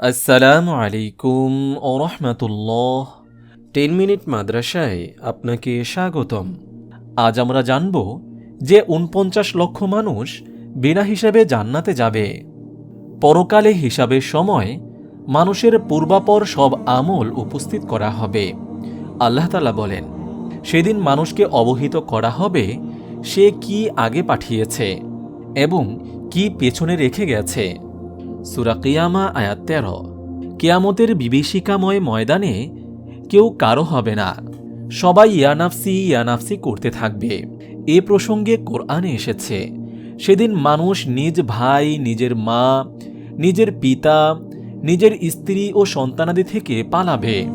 আসসালামু আলাইকুম ও রহমতুল্লাহ। Ten minute মাদ্রাসায় আপনাকে স্বাগতম। আজ আমরা জানব যে উনপঞ্চাশ লক্ষ মানুষ বিনা হিসাবে জান্নাতে যাবে। পরকালে হিসাবের সময় মানুষের পূর্বাপর সব আমল উপস্থিত করা হবে। আল্লাহ তালা বলেন সেদিন মানুষকে অবহিত করা হবে সে কি আগে পাঠিয়েছে এবং কি পেছনে রেখে গেছে? সুরা কিয়ামা, আয়াত তেরো। কেয়ামতের বিভীষিকাময় ময়দানে কেউ কারও হবে না। সবাই ইয়ানাফসি ইয়ানাফসি করতে থাকবে। এ প্রসঙ্গে কোরআনে এসেছে, সেদিন মানুষ নিজ ভাই, নিজের মা, নিজের পিতা, নিজের স্ত্রী ও সন্তানাদি থেকে পালাবে।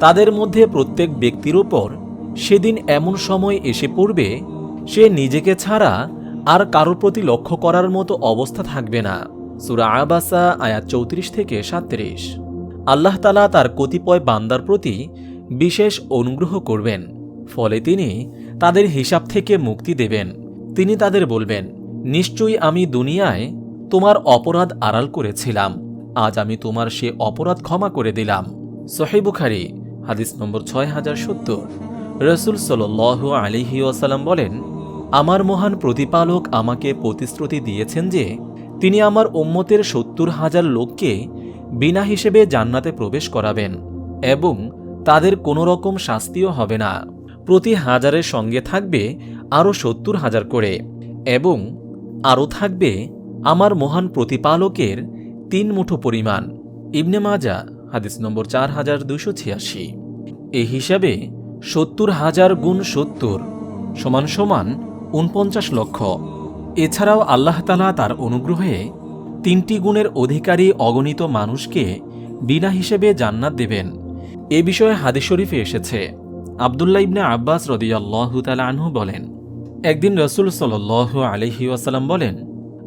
তাদের মধ্যে প্রত্যেক ব্যক্তির ওপর সেদিন এমন সময় এসে পড়বে, সে নিজেকে ছাড়া আর কারোর প্রতি লক্ষ্য করার মতো অবস্থা থাকবে না। সুরা আবাসা, আয়াত চৌত্রিশ থেকে সাত্রিশ আল্লাহ তালা তার কতিপয় বান্দার প্রতি বিশেষ অনুগ্রহ করবেন। ফলে তিনি তাদের হিসাব থেকে মুক্তি দেবেন। তিনি তাদের বলবেন, নিশ্চয়ই আমি দুনিয়ায় তোমার অপরাধ আড়াল করেছিলাম। আজ আমি তোমার সে অপরাধ ক্ষমা করে দিলাম। সহিবুখারি হাদিস নম্বর ছয় হাজার সত্তর। রসুল সাল আলিহি ওয়াসাল্লাম বলেন, আমার মহান প্রতিপালক আমাকে প্রতিশ্রুতি দিয়েছেন যে তিনি আমার উম্মতের সত্তর হাজার লোককে বিনা হিসেবে জান্নাতে প্রবেশ করাবেন এবং তাদের কোনো রকম শাস্তিও হবে না। প্রতি হাজারের সঙ্গে থাকবে আরও সত্তর হাজার করে এবং আরও থাকবে আমার মহান প্রতিপালকের তিন মুঠো পরিমাণ। ইবনে মাজা, হাদিস নম্বর চার হাজার দুশো ছিয়াশি। এই হিসাবে সত্তর হাজার গুণ সত্তর সমান সমান উনপঞ্চাশ লক্ষ। এছাড়াও আল্লাহ তালা তার অনুগ্রহে তিনটি গুণের অধিকারী অগণিত মানুষকে বিনা হিসেবে জান্নাত দেবেন। এ বিষয়ে হাদিস শরীফে এসেছে। আবদুল্লাহ ইবনে আব্বাস রদিয়াল্লাহ তালা আনহু বলেন, একদিন রসুল সাল আলহি ওয়াসাল্লাম বলেন,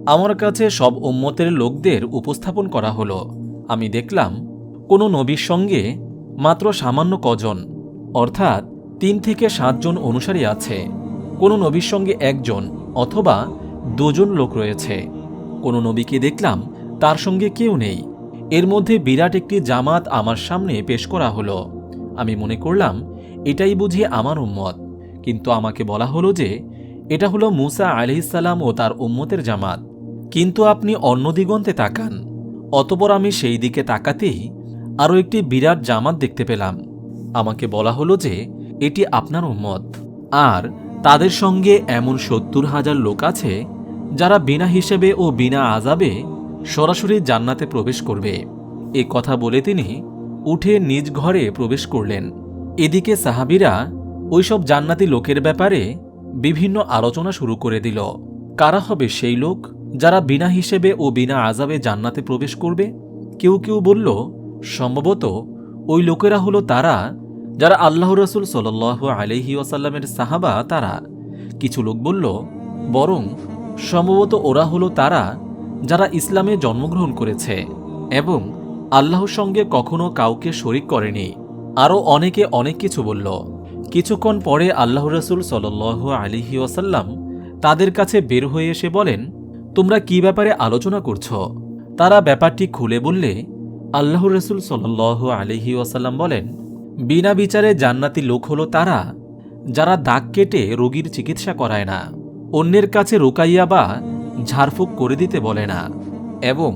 আমার কাছে সব উম্মতের লোকদের উপস্থাপন করা হলো। আমি দেখলাম কোনো নবীর সঙ্গে মাত্র সামান্য কজন, অর্থাৎ তিন থেকে সাতজন অনুসারী আছে। কোনো নবীর সঙ্গে একজন অথবা দুজন লোক রয়েছে। কোনো নবীকে দেখলাম, তার সঙ্গে কেউ নেই। এর মধ্যে বিরাট একটি জামাত আমার সামনে পেশ করা হলো। আমি মনে করলাম, এটাই বুঝি আমার উম্মত। কিন্তু আমাকে বলা হলো যে, এটা হলো মুসা আলহিসাল্লাম ও তার উম্মতের জামাত। কিন্তু আপনি অন্য দিগন্তে তাকান। অতপর আমি সেই দিকে তাকাতেই আরও একটি বিরাট জামাত দেখতে পেলাম। আমাকে বলা হলো যে, এটি আপনার উম্মত। আর তাদের সঙ্গে এমন সত্তর হাজার লোক আছে যারা বিনা হিসেবে ও বিনা আজাবে সরাসরি জান্নাতে প্রবেশ করবে। এ কথা বলে তিনি উঠে নিজ ঘরে প্রবেশ করলেন। এদিকে সাহাবিরা ওইসব জান্নাতি লোকের ব্যাপারে বিভিন্ন আলোচনা শুরু করে দিল। কারা হবে সেই লোক যারা বিনা হিসেবে ও বিনা আজাবে জান্নাতে প্রবেশ করবে? কেউ কেউ বলল, সম্ভবত ওই লোকেরা হলো তারা যারা আল্লাহ রসুল সাল আলহি ওয়াসাল্লামের সাহাবা তারা। কিছু লোক বলল, বরং সম্ভবত ওরা হলো তারা যারা ইসলামে জন্মগ্রহণ করেছে এবং আল্লাহর সঙ্গে কখনো কাউকে শরিক করেনি। আরও অনেকে অনেক কিছু বলল। কিছুক্ষণ পরে আল্লাহ রসুল সাল আলিহি ওয়াসাল্লাম তাদের কাছে বের হয়ে এসে বলেন, তোমরা কি ব্যাপারে আলোচনা করছ? তারা ব্যাপারটি খুলে বললে আল্লাহ রসুল সাল আলিহি ওয়াসাল্লাম বলেন, বিনা বিচারে জান্নাতি লোক হলো তারা যারা দাগ কেটে রোগীর চিকিৎসা করায় না। অন্যের কাছে রোকাইয়া বা ঝাড়ফুঁক করে দিতে বলে না এবং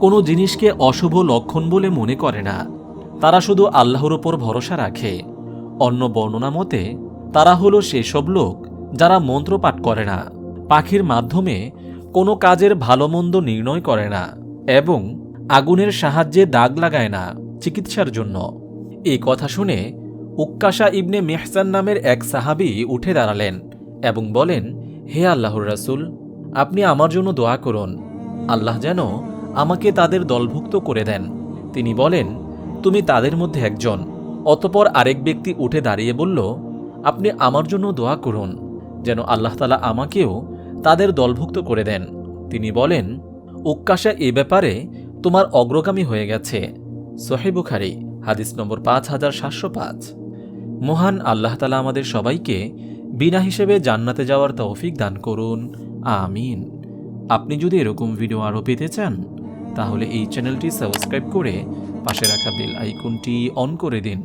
কোনো জিনিসকে অশুভ লক্ষণ বলে মনে করে না। তারা শুধু আল্লাহর ওপর ভরসা রাখে। অন্য বর্ণনা মতে, তারা হলো সেসব লোক যারা মন্ত্রপাঠ করে না, পাখির মাধ্যমে কোনো কাজের ভালো মন্দ নির্ণয় করে না এবং আগুনের সাহায্যে দাগ লাগায় না চিকিৎসার জন্য। এই কথা শুনে উক্কাশা ইবনে মেহসান নামের এক সাহাবি উঠে দাঁড়ালেন এবং বলেন হে আল্লাহর রাসুল, আপনি আমার জন্য দোয়া করুন। আল্লাহ যেন আমাকে তাদের দলভুক্ত করে দেন। তিনি বলেন, তুমি তাদের মধ্যে একজন। অতপর আরেক ব্যক্তি উঠে দাঁড়িয়ে বলল, আপনি আমার জন্য দোয়া করুন, যেন আল্লাহ তালা আমাকেও তাদের দলভুক্ত করে দেন। তিনি বলেন, উক্কাশা এ ব্যাপারে তোমার অগ্রগামী হয়ে গেছে। সোহেবুখারি হাদিস নম্বর পাঁচ হাজার সাতশো পাঁচ। মহান আল্লাহ তালা আমাদের সবাইকে বিনা হিসেবে জান্নাতে যাওয়ার তৌফিক দান করুন। আমিন। আপনি যদি এরকম ভিডিও আরও পেতে চান, তাহলে এই চ্যানেলটি সাবস্ক্রাইব করে পাশে রাখা বেল আইকনটি অন করে দিন।